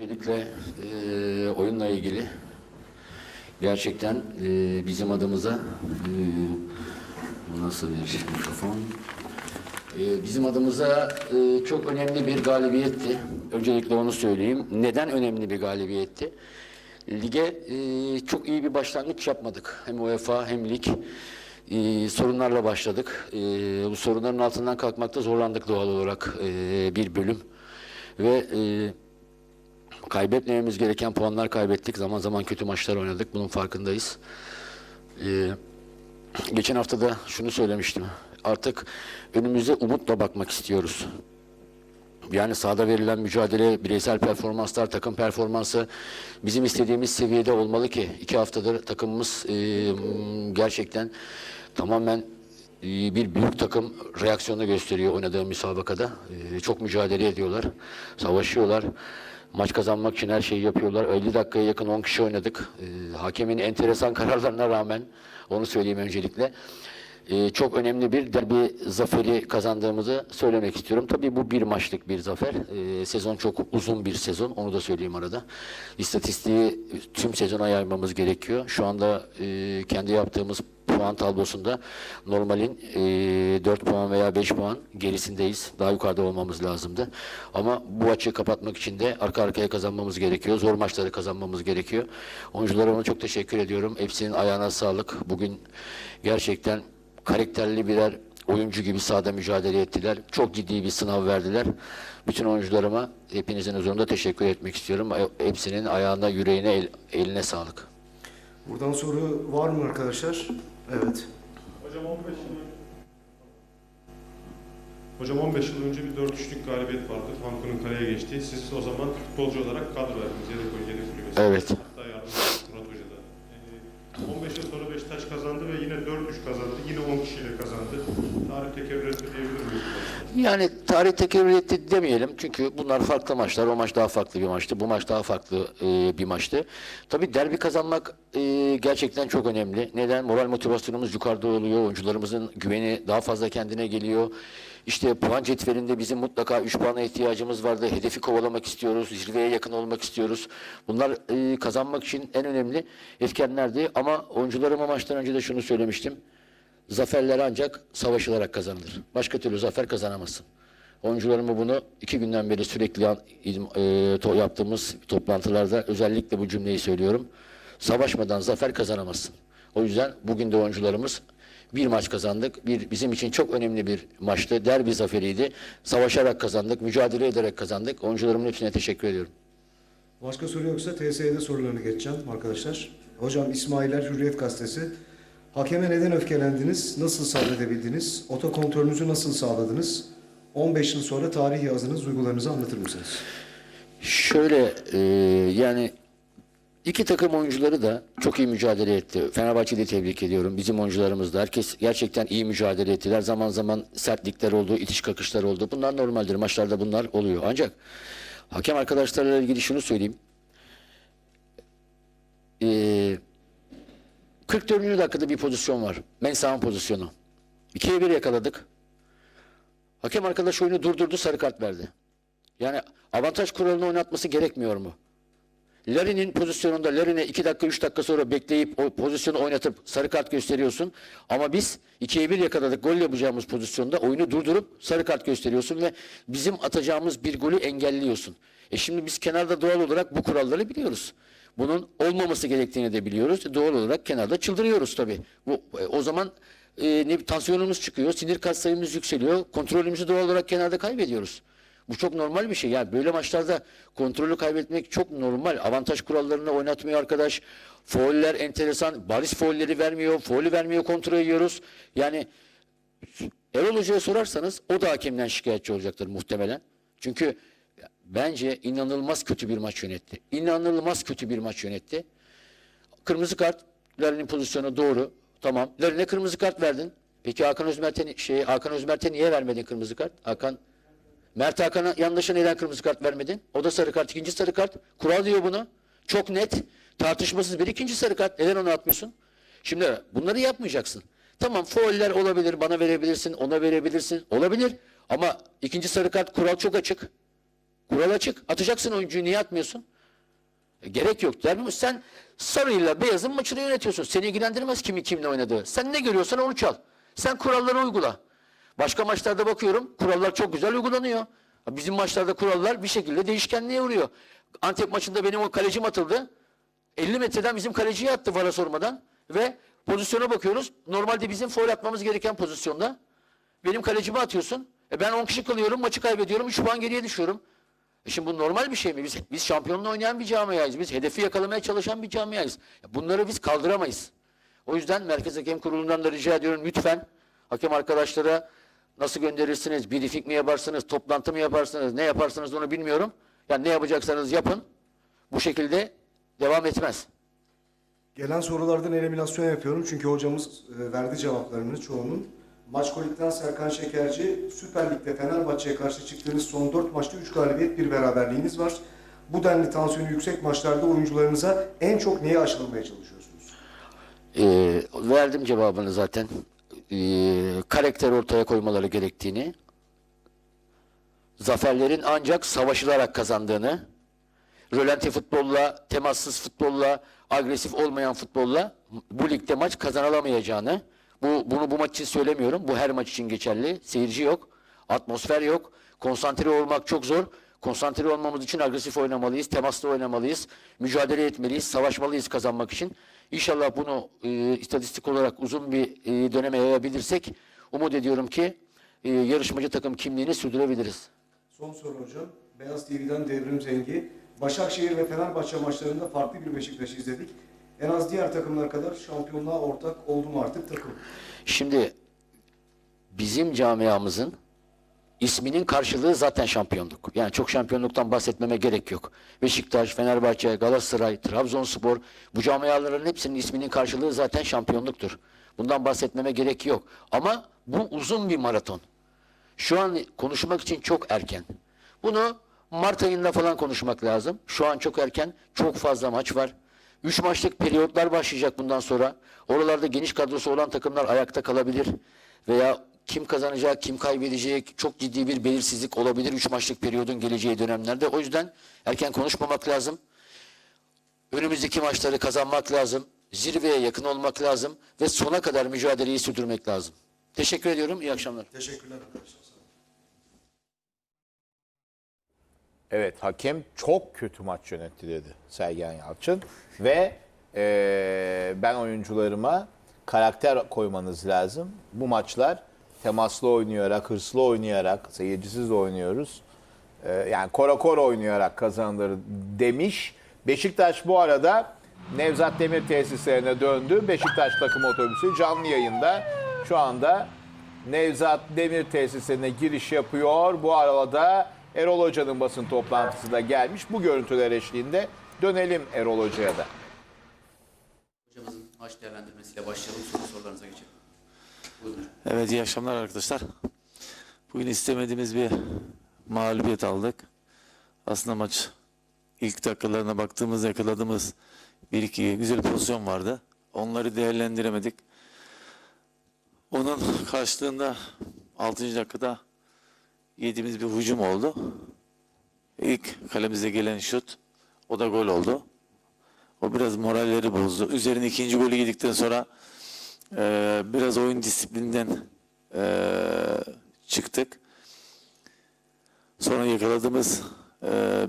Öncelikle e, oyunla ilgili gerçekten e, bizim adımıza e, nasıl bir mikrofon? E, bizim adımıza e, çok önemli bir galibiyetti. Öncelikle onu söyleyeyim. Neden önemli bir galibiyetti? Lige e, çok iyi bir başlangıç yapmadık. Hem UEFA hem lig. E, sorunlarla başladık. E, bu sorunların altından kalkmakta zorlandık doğal olarak e, bir bölüm. Ve e, kaybetmememiz gereken puanlar kaybettik. Zaman zaman kötü maçlar oynadık. Bunun farkındayız. Ee, geçen hafta da şunu söylemiştim. Artık önümüze umutla bakmak istiyoruz. Yani sahada verilen mücadele, bireysel performanslar, takım performansı bizim istediğimiz seviyede olmalı ki iki haftadır takımımız e, gerçekten tamamen e, bir büyük takım reaksiyonu gösteriyor oynadığı müsabakada. E, çok mücadele ediyorlar, savaşıyorlar. Maç kazanmak için her şeyi yapıyorlar. 50 dakikaya yakın 10 kişi oynadık. E, hakemin enteresan kararlarına rağmen onu söyleyeyim öncelikle. Ee, çok önemli bir derbi zaferi kazandığımızı söylemek istiyorum. Tabii bu bir maçlık bir zafer. Ee, sezon çok uzun bir sezon. Onu da söyleyeyim arada. İstatistiği tüm sezona yaymamız gerekiyor. Şu anda e, kendi yaptığımız puan tablosunda normalin e, 4 puan veya 5 puan gerisindeyiz. Daha yukarıda olmamız lazımdı. Ama bu açığı kapatmak için de arka arkaya kazanmamız gerekiyor. Zor maçları kazanmamız gerekiyor. Oyunculara ona çok teşekkür ediyorum. Hepsinin ayağına sağlık. Bugün gerçekten karakterli birer oyuncu gibi sahada mücadele ettiler. Çok ciddi bir sınav verdiler. Bütün oyuncularıma hepinizin huzurunda teşekkür etmek istiyorum. Hepsinin ayağına, yüreğine, el- eline sağlık. Buradan soru var mı arkadaşlar? Evet. Hocam 15 yıl Hocam 15 yıl önce bir 4-3'lük galibiyet vardı. Vanku'nun kaleye geçtiği. Siz o zaman futbolcu olarak kadro verdiniz. Yedek oyun, yedek kulübesi. Evet. Hatta yardımcı Murat Hoca da. Ee, 15 yıl sonra Beşiktaş kazandı ve yine 4-3 kazandı. Yine 10 kişiyle kazandı. Tarih tekerrür etti diyebilir miyiz? Yani tarih tekerrür etti demeyelim çünkü bunlar farklı maçlar. O maç daha farklı bir maçtı. Bu maç daha farklı e, bir maçtı. Tabii derbi kazanmak e, gerçekten çok önemli. Neden? Moral motivasyonumuz yukarıda oluyor. Oyuncularımızın güveni daha fazla kendine geliyor. İşte puan cetvelinde bizim mutlaka 3 puana ihtiyacımız vardı. Hedefi kovalamak istiyoruz. Zirveye yakın olmak istiyoruz. Bunlar e, kazanmak için en önemli etkenlerdi. Ama oyuncularıma maçtan önce de şunu söylemiştim. Zaferler ancak savaşılarak kazanılır. Başka türlü zafer kazanamazsın. Oyuncularıma bunu iki günden beri sürekli e, yaptığımız toplantılarda özellikle bu cümleyi söylüyorum. Savaşmadan zafer kazanamazsın. O yüzden bugün de oyuncularımız bir maç kazandık. Bir bizim için çok önemli bir maçtı. Derbi zaferiydi. Savaşarak kazandık, mücadele ederek kazandık. Oyuncularımın hepsine teşekkür ediyorum. Başka soru yoksa TSE'de sorularını geçeceğim arkadaşlar. Hocam İsmailer Hürriyet Gazetesi. Hakeme neden öfkelendiniz? Nasıl sabredebildiniz? Otokontrolünüzü nasıl sağladınız? 15 yıl sonra tarih yazdığınız duygularınızı anlatır mısınız? Şöyle e, yani iki takım oyuncuları da çok iyi mücadele etti. Fenerbahçe'yi tebrik ediyorum. Bizim oyuncularımız da herkes gerçekten iyi mücadele ettiler. Zaman zaman sertlikler oldu, itiş kakışlar oldu. Bunlar normaldir. Maçlarda bunlar oluyor. Ancak hakem arkadaşlarla ilgili şunu söyleyeyim. E, 44. dakikada bir pozisyon var. Mensah'ın pozisyonu. 2'ye 1 yakaladık. Hakem arkadaş oyunu durdurdu, sarı kart verdi. Yani avantaj kuralını oynatması gerekmiyor mu? Larin'in pozisyonunda Larin'e 2 dakika 3 dakika sonra bekleyip o pozisyonu oynatıp sarı kart gösteriyorsun. Ama biz 2'ye 1 yakaladık gol yapacağımız pozisyonda oyunu durdurup sarı kart gösteriyorsun ve bizim atacağımız bir golü engelliyorsun. E şimdi biz kenarda doğal olarak bu kuralları biliyoruz. Bunun olmaması gerektiğini de biliyoruz. Doğal olarak kenarda çıldırıyoruz tabii. Bu, e, o zaman e, ne, tansiyonumuz çıkıyor, sinir kas sayımız yükseliyor, kontrolümüzü doğal olarak kenarda kaybediyoruz. Bu çok normal bir şey. Yani böyle maçlarda kontrolü kaybetmek çok normal. Avantaj kurallarını oynatmıyor arkadaş. Fauller enteresan. Bariz faulleri vermiyor. Faulü vermiyor kontrol ediyoruz. Yani Erol Hoca'ya sorarsanız o da hakemden şikayetçi olacaktır muhtemelen. Çünkü bence inanılmaz kötü bir maç yönetti. İnanılmaz kötü bir maç yönetti. Kırmızı kart, Larin'in pozisyonu doğru. Tamam. Larin'e kırmızı kart verdin. Peki Hakan Özmert'e şey Hakan Özmert'e niye vermedin kırmızı kart? Hakan Mert Hakan'a yanlışa neden kırmızı kart vermedin? O da sarı kart, ikinci sarı kart. Kural diyor bunu. Çok net, tartışmasız bir ikinci sarı kart. Neden onu atmıyorsun? Şimdi bunları yapmayacaksın. Tamam fauller olabilir, bana verebilirsin, ona verebilirsin. Olabilir. Ama ikinci sarı kart kural çok açık. Kural açık. Atacaksın oyuncuyu niye atmıyorsun? E, gerek yok der mi? Sen sarıyla beyazın maçını yönetiyorsun. Seni ilgilendirmez kimi kimle oynadığı. Sen ne görüyorsan onu çal. Sen kuralları uygula. Başka maçlarda bakıyorum kurallar çok güzel uygulanıyor. Bizim maçlarda kurallar bir şekilde değişkenliğe uğruyor. Antep maçında benim o kalecim atıldı. 50 metreden bizim kaleciye attı vara sormadan ve pozisyona bakıyoruz. Normalde bizim foul atmamız gereken pozisyonda. Benim kalecime atıyorsun. E ben 10 kişi kalıyorum, maçı kaybediyorum, 3 puan geriye düşüyorum. E şimdi bu normal bir şey mi? Biz, biz şampiyonluğu oynayan bir camiayız. Biz hedefi yakalamaya çalışan bir camiayız. Bunları biz kaldıramayız. O yüzden Merkez Hakem Kurulu'ndan da rica ediyorum lütfen hakem arkadaşlara nasıl gönderirsiniz, briefing mi yaparsınız, toplantı mı yaparsınız, ne yaparsınız onu bilmiyorum. Yani ne yapacaksanız yapın. Bu şekilde devam etmez. Gelen sorulardan eliminasyon yapıyorum çünkü hocamız e, verdi cevaplarını çoğunun. Maç Kolik'ten Serkan Şekerci, Süper Lig'de Fenerbahçe'ye karşı çıktığınız son 4 maçta 3 galibiyet, 1 beraberliğiniz var. Bu denli tansiyonu yüksek maçlarda oyuncularınıza en çok neye aşılamaya çalışıyorsunuz? Ee, verdim cevabını zaten. Ee, karakter ortaya koymaları gerektiğini, zaferlerin ancak savaşılarak kazandığını, rölanti futbolla, temassız futbolla, agresif olmayan futbolla bu ligde maç kazanılamayacağını, bu, bunu bu maç için söylemiyorum, bu her maç için geçerli. Seyirci yok, atmosfer yok, konsantre olmak çok zor. Konsantre olmamız için agresif oynamalıyız, temaslı oynamalıyız, mücadele etmeliyiz, savaşmalıyız kazanmak için. İnşallah bunu e, istatistik olarak uzun bir e, döneme yayabilirsek umut ediyorum ki e, yarışmacı takım kimliğini sürdürebiliriz. Son soru hocam. Beyaz TV'den Devrim Zengi. Başakşehir ve Fenerbahçe maçlarında farklı bir Beşiktaş izledik. En az diğer takımlar kadar şampiyonluğa ortak oldu mu artık takım? Şimdi bizim camiamızın isminin karşılığı zaten şampiyonluk. Yani çok şampiyonluktan bahsetmeme gerek yok. Beşiktaş, Fenerbahçe, Galatasaray, Trabzonspor bu camiaların hepsinin isminin karşılığı zaten şampiyonluktur. Bundan bahsetmeme gerek yok. Ama bu uzun bir maraton. Şu an konuşmak için çok erken. Bunu Mart ayında falan konuşmak lazım. Şu an çok erken. Çok fazla maç var. Üç maçlık periyotlar başlayacak bundan sonra. Oralarda geniş kadrosu olan takımlar ayakta kalabilir. Veya kim kazanacak, kim kaybedecek çok ciddi bir belirsizlik olabilir. Üç maçlık periyodun geleceği dönemlerde. O yüzden erken konuşmamak lazım. Önümüzdeki maçları kazanmak lazım. Zirveye yakın olmak lazım. Ve sona kadar mücadeleyi sürdürmek lazım. Teşekkür ediyorum. İyi akşamlar. Teşekkürler Evet hakem çok kötü maç yönetti dedi Sergen Yalçın. Ve eee, ben oyuncularıma karakter koymanız lazım. Bu maçlar temaslı oynayarak, hırslı oynayarak, seyircisiz oynuyoruz. Eee, yani kora kora oynayarak kazanılır demiş. Beşiktaş bu arada Nevzat Demir tesislerine döndü. Beşiktaş takım otobüsü canlı yayında şu anda Nevzat Demir tesislerine giriş yapıyor. Bu arada Erol Hoca'nın basın toplantısı da gelmiş. Bu görüntüler eşliğinde dönelim Erol Hoca'ya da. Hocamızın maç değerlendirmesiyle başlayalım. Soru sorularınıza geçelim. Buyurun. Evet iyi akşamlar arkadaşlar. Bugün istemediğimiz bir mağlubiyet aldık. Aslında maç ilk dakikalarına baktığımızda yakaladığımız bir iki güzel pozisyon vardı. Onları değerlendiremedik. Onun karşılığında 6. dakikada yediğimiz bir hücum oldu. İlk kalemize gelen şut o da gol oldu. O biraz moralleri bozdu. Üzerine ikinci golü yedikten sonra ee, biraz oyun disiplinden ee, çıktık. Sonra yakaladığımız ee,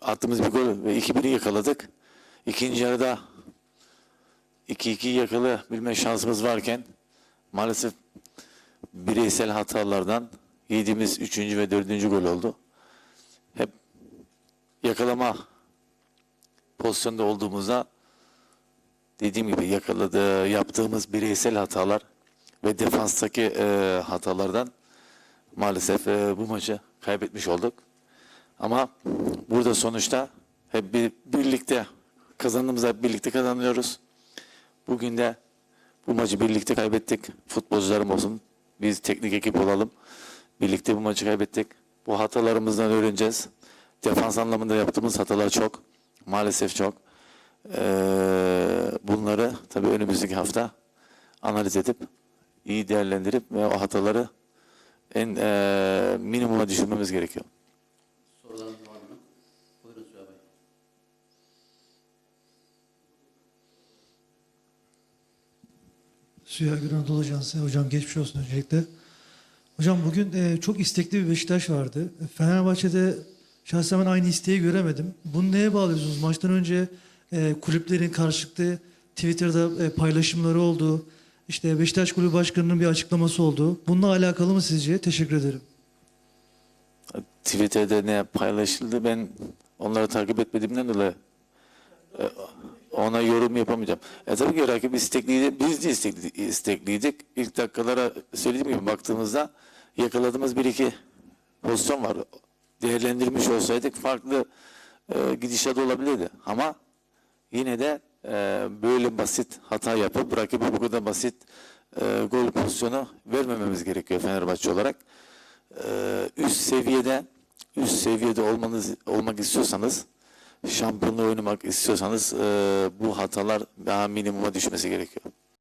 attığımız bir gol ve 2-1'i yakaladık. İkinci yarıda 2-2 yakalayabilme şansımız varken maalesef bireysel hatalardan yediğimiz 3. ve 4. gol oldu. Hep yakalama pozisyonda olduğumuzda dediğim gibi yakaladığı, yaptığımız bireysel hatalar ve defanstaki e, hatalardan maalesef e, bu maçı kaybetmiş olduk. Ama burada sonuçta hep bir, birlikte kazandığımızda birlikte kazanıyoruz. Bugün de bu maçı birlikte kaybettik. Futbolcularım olsun. Biz teknik ekip olalım. Birlikte bu maçı kaybettik. Bu hatalarımızdan öğreneceğiz. Defans anlamında yaptığımız hatalar çok. Maalesef çok. Ee, bunları tabii önümüzdeki hafta analiz edip iyi değerlendirip ve o hataları en e, minimuma düşürmemiz gerekiyor. Sorularınız var mı? Buyurun Süha Bey. Süha Günan hocam geçmiş olsun öncelikle. Hocam bugün e, çok istekli bir Beşiktaş vardı. Fenerbahçe'de şahsen ben aynı isteği göremedim. Bunu neye bağlıyorsunuz? Maçtan önce e, kulüplerin karşılıklı Twitter'da e, paylaşımları oldu. İşte Beşiktaş Kulübü Başkanı'nın bir açıklaması oldu. Bununla alakalı mı sizce? Teşekkür ederim. Twitter'da ne paylaşıldı ben onları takip etmediğimden dolayı e, ona yorum yapamayacağım. E tabii ki rakip istekliydi. Biz de istekli, istekliydik. İlk dakikalara söylediğim gibi baktığımızda yakaladığımız bir iki pozisyon var. Değerlendirmiş olsaydık farklı e, gidişat olabilirdi. Ama yine de e, böyle basit hata yapıp rakibe bu kadar basit e, gol pozisyonu vermememiz gerekiyor Fenerbahçe olarak. E, üst seviyede üst seviyede olmanız olmak istiyorsanız şampiyonluğu oynamak istiyorsanız e, bu hatalar daha minimuma düşmesi gerekiyor.